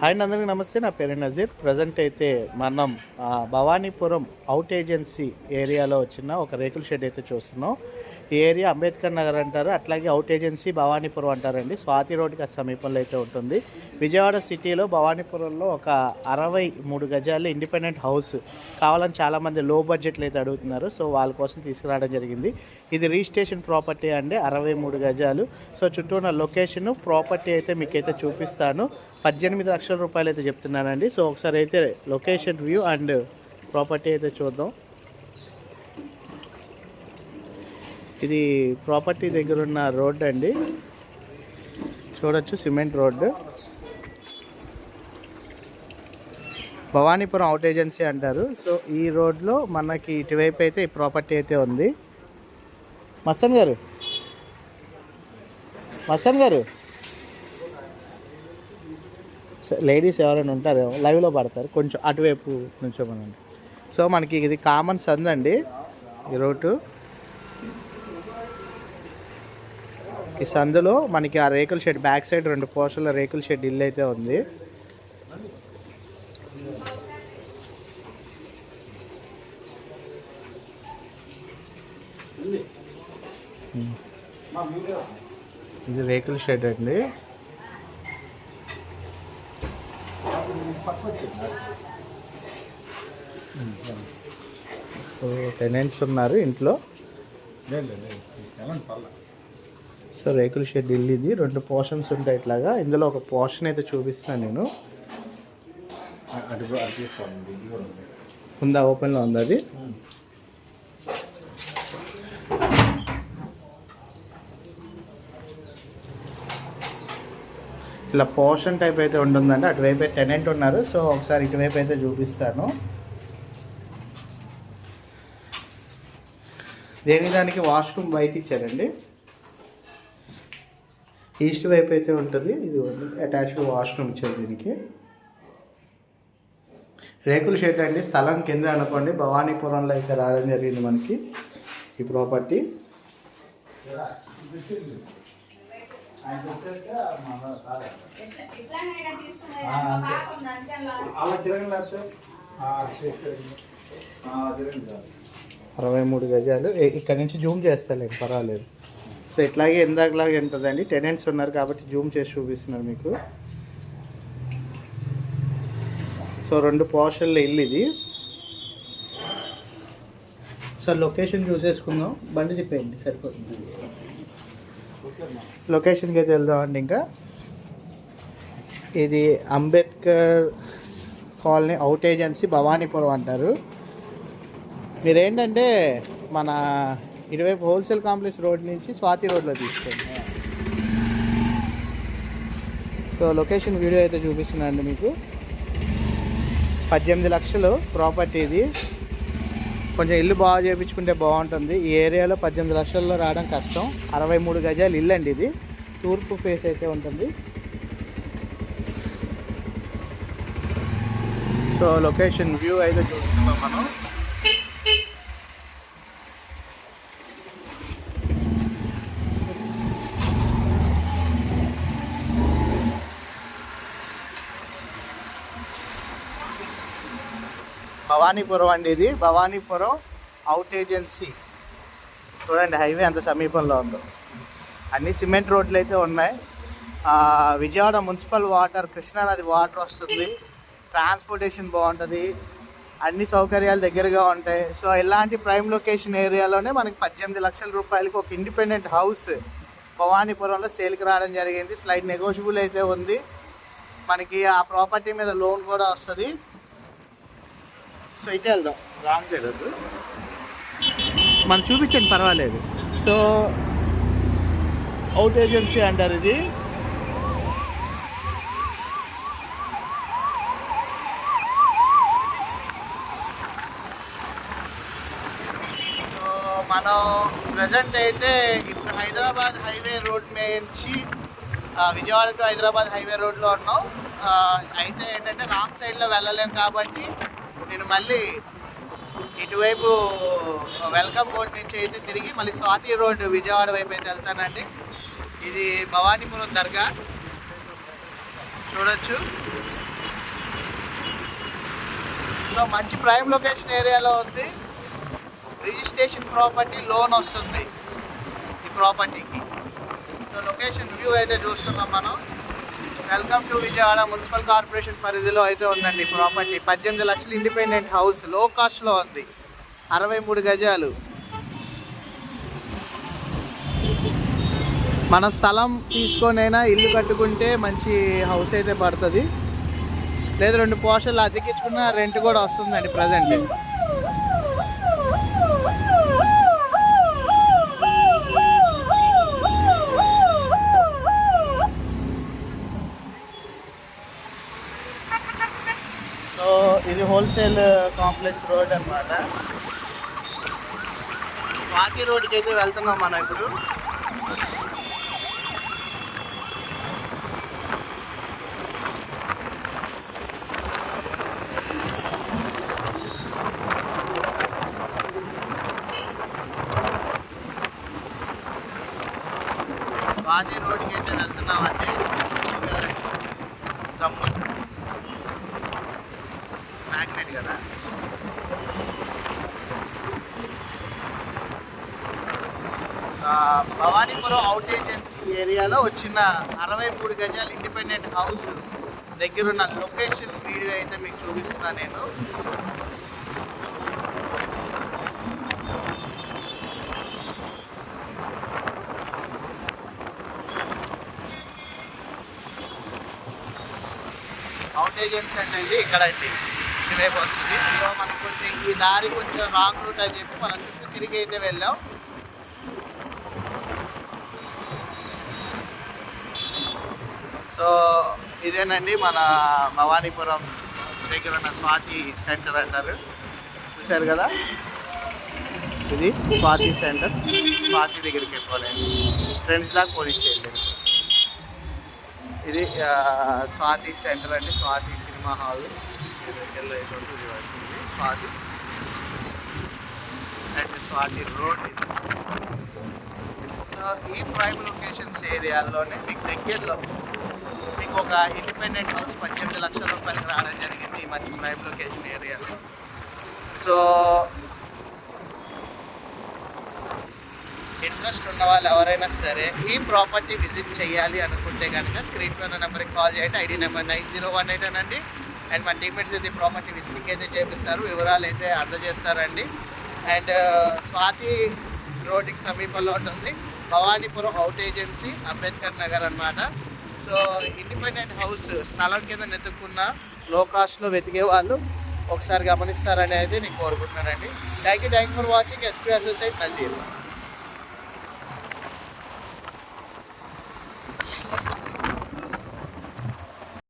Hi అందరికీ నమస్తే నా పేరు నజీర్. ప్రజెంట్ అయితే మనం భవానీపురం అవుట్ ఏజెన్సీ ఏరియాలో వచ్చిన ఒక రేకుల షెడ్ అయితే చూస్తున్నాం. ఈ ఏరియా అంబేద్కర్ నగర్ అంటారు. అట్లాగే అవుట్ ఏజెన్సీ భవానీపురం అంటారండి. స్వాతి రోడ్డుకి సమీపంలో అయితే ఉంటుంది. విజయవాడ సిటీలో భవానీపురంలో ఒక అరవై మూడు గజాలు ఇండిపెండెంట్ హౌస్ కావాలని చాలామంది లో బడ్జెట్లో అయితే అడుగుతున్నారు. సో వాళ్ళ కోసం తీసుకురావడం జరిగింది. ఇది రిజిస్ట్రేషన్ ప్రాపర్టీ అండి. అరవై మూడు గజాలు. సో చుట్టూ ఉన్న లొకేషన్ ప్రాపర్టీ అయితే మీకైతే చూపిస్తాను. పద్దెనిమిది లక్షల రూపాయలు అయితే చెప్తున్నానండి. సో ఒకసారి అయితే లొకేషన్ వ్యూ అండ్ ప్రాపర్టీ అయితే చూద్దాం. ఇది ప్రాపర్టీ దగ్గర ఉన్న రోడ్ అండి. చూడొచ్చు cement road Bhavanipuram out agency అంటారు. సో ఈ రోడ్లో మనకి ఇటువైపు అయితే ఈ ప్రాపర్టీ అయితే ఉంది. మసన్ గారు? మసన్ గారు? లేడీస్ ఎవరైనా ఉంటారు లైవ్లో పడతారు. కొంచెం అటువైపు నుంచోమనండి. సో మనకి ఇది కామన్ సంద్ అండి ఈ రోడ్డు. ఈ సందులో మనకి ఆ రేకుల షెడ్ బ్యాక్ సైడ్ రెండు పోర్షన్ల రేకుల షెడ్ ఇల్లు అయితే ఉంది. ఇది రేకుల షెడ్ అండి. సో టెనెంట్స్ ఉన్నారు ఇంట్లో. సో రేకుల షెడ్ ఇల్లు ఇది రెండు పోర్షన్స్ ఉంటాయి ఇట్లాగా. ఇందులో ఒక పోర్షన్ అయితే చూపిస్తున్నాను నేను. ఉందా. ఓపెన్లో ఉంది అది? ఇలా పోర్షన్ టైప్ అయితే ఉంటుందండి. అటువైపు టెనెంట్ ఉన్నారు. సో ఒకసారి ఇటువైపు అయితే చూపిస్తాను. దేని దానికి వాష్రూమ్ బయట ఇచ్చారండి ఈస్ట్ వైపు అయితే ఉంటుంది. ఇది అటాచ్డ్ వాష్రూమ్ ఇచ్చారు దీనికి. రేకుల షెడ్ అండి. స్థలం కింద అనుకోండి. భవానీపురంలో అయితే రావడం జరిగింది మనకి ఈ ప్రాపర్టీ. అరవై మూడు గజాలు. ఇక్కడ నుంచి జూమ్ చేస్తాలేదు పర్వాలేదు. సో ఇట్లాగే ఇందాకలాగే ఉంటుందండి. టెనెంట్స్ ఉన్నారు కాబట్టి జూమ్ చేసి చూపిస్తున్నారు మీకు. సో రెండు పోర్షన్ల ఇల్లు ఇది. సో లొకేషన్ చూసేసుకుందాం. బండి తిప్పేయండి సరిపోతుంది. లొకేషన్కి అయితే వెళ్దామండి ఇంకా. ఇది Ambedkar colony out agency Bhavanipuram అంటారు. మీరేంటంటే మన ఇటువైపు హోల్సేల్ కాంప్లెక్స్ రోడ్ నుంచి స్వాతి రోడ్లో తీసుకోండి సో లొకేషన్ వీడియో అయితే చూపిస్తున్నానండి మీకు. పద్దెనిమిది లక్షలు ప్రాపర్టీ ఇది. కొంచెం ఇల్లు బాగా చేయించుకుంటే బాగుంటుంది. ఈ ఏరియాలో పద్దెనిమిది లక్షల్లో రావడం కష్టం. అరవై మూడు గజాలు ఇల్లు అండి ఇది. తూర్పు ఫేస్ అయితే ఉంటుంది. సో లొకేషన్ వ్యూ అయితే చూస్తున్నాం మనం. భవానీపురం అండి ఇది. Bhavanipuram out agency. చూడండి హైవే అంత సమీపంలో ఉందో. అన్ని సిమెంట్ రోడ్లు అయితే ఉన్నాయి. విజయవాడ మున్సిపల్ వాటర్ కృష్ణానది వాటర్ వస్తుంది. ట్రాన్స్పోర్టేషన్ బాగుంటుంది. అన్ని సౌకర్యాలు దగ్గరగా ఉంటాయి. సో ఇలాంటి ప్రైమ్ లొకేషన్ ఏరియాలోనే మనకి పద్దెనిమిది లక్షల రూపాయలకి ఒక ఇండిపెండెంట్ హౌస్ భవానీపురంలో సేల్కి రావడం జరిగింది. స్లైడ్ నెగోషియబుల్ అయితే ఉంది. మనకి ఆ ప్రాపర్టీ మీద లోన్ కూడా వస్తుంది. సో ఇటే వెళ్దాం. రాంగ్ సైడ్ వద్దు. మనం చూపించండి పర్వాలేదు. సో అవుట్ ఏజెన్సీ అంటారు ఇది. సో మనం ప్రజెంట్ అయితే ఇప్పుడు హైదరాబాద్ హైవే రోడ్ నుంచి విజయవాడ టు హైదరాబాద్ హైవే రోడ్లో ఉన్నాం. అయితే ఏంటంటే రాంగ్ సైడ్లో వెళ్ళలేం కాబట్టి నేను మళ్ళీ ఇటువైపు వెల్కమ్ బోర్డ్ నుంచి అయితే తిరిగి మళ్ళీ స్వాతి రోడ్ విజయవాడ వైపు అయితే వెళ్తానండి. ఇది భవానీపురం దర్గా. చూడొచ్చు. సో మంచి ప్రైమ్ లొకేషన్ ఏరియాలో ఉంది. రిజిస్ట్రేషన్ ప్రాపర్టీ లోన్ వస్తుంది ఈ ప్రాపర్టీకి. సో లొకేషన్ వ్యూ అయితే చూస్తున్నాం మనం. Welcome to Vijayawada municipal corporation పరిధిలో అయితే ఉందండి ప్రాపర్టీ. పద్దెనిమిది లక్షలు ఇండిపెండెంట్ హౌస్లో కాస్ట్లో ఉంది. అరవై మూడు గజాలు. మన స్థలం తీసుకొనైనా ఇల్లు కట్టుకుంటే మంచి హౌస్ అయితే పడుతుంది. లేదు రెండు పోర్షన్లు అతికించుకున్న రెంట్ కూడా వస్తుందండి ప్రజెంట్ హోల్సేల్ కాంప్లెక్స్ రోడ్ అన్నమాట. స్వాతి రోడ్కి అయితే వెళ్తున్నాం మనం ఇప్పుడు. స్వాతి రోడ్కి అయితే వెళ్తున్నామండి మ్యాగ్నెట్ కదా. భవానీపురం అవుట్ ఏజెన్సీ ఏరియాలో వచ్చిన అరవై మూడు గజాల ఇండిపెండెంట్ హౌస్ దగ్గరున్న లొకేషన్ వీడియో అయితే మీకు చూపిస్తున్నా నేను. అవుట్ ఏజెన్సీ అనేది ఇక్కడ అండి. ఇటువైపు వస్తుంది సో మనకు కొంచెం ఈ దారి కొంచెం రాంగ్ రూట్ అని చెప్పి మనం చుట్టూ తిరిగి అయితే వెళ్ళాం. సో ఇదేనండి మన భవానీపురం దగ్గర ఉన్న స్వాతి సెంటర్ అంటారు. చూశారు కదా? ఇది స్వాతి సెంటర్. స్వాతి దగ్గరికి వెళ్ళిపోలేదు. ఫ్రెండ్స్ దాకా పోలీస్ చేయలేదు ఇది స్వాతి సెంటర్ అండి. Swathi cinema hall. అయితే ఉంటుంది స్వాతి అండ్ స్వాతి రోడ్ ఇది సో ఈ ప్రైమ్ లొకేషన్స్ ఏరియాలోనే మీకు దగ్గరలో మీకు ఒక ఇండిపెండెంట్ హౌస్ పద్దెనిమిది లక్షల రూపాయలకి రావడం జరిగింది ఈ మంచి ప్రైమ్ లొకేషన్ ఏరియాలో సో ఇంట్రెస్ట్ ఉన్న వాళ్ళు ఎవరైనా సరే ఈ ప్రాపర్టీ విజిట్ చేయాలి అనుకుంటే కనుక స్క్రీన్ పైన నెంబర్కి కాల్ చేయండి. ID number nine zero one eight అనండి. అండ్ మన టీమేట్స్ అయితే ప్రాపర్టీ విజిటింగ్ అయితే చేపిస్తారు. వివరాలు అయితే అందజేస్తారండి. అండ్ స్వాతి రోడ్డుకి సమీపంలో ఉంటుంది. భవానీపురం అవుట్ ఏజెన్సీ అంబేద్కర్ నగర్ అన్నమాట. సో ఇండిపెండెంట్ హౌస్ స్థలం కింద వెతుక్కున్న లో కాస్ట్లో వెతికే వాళ్ళు ఒకసారి గమనిస్తారని అయితే నేను కోరుకుంటున్నానండి. Thank you thank for watching SP associate Nazeer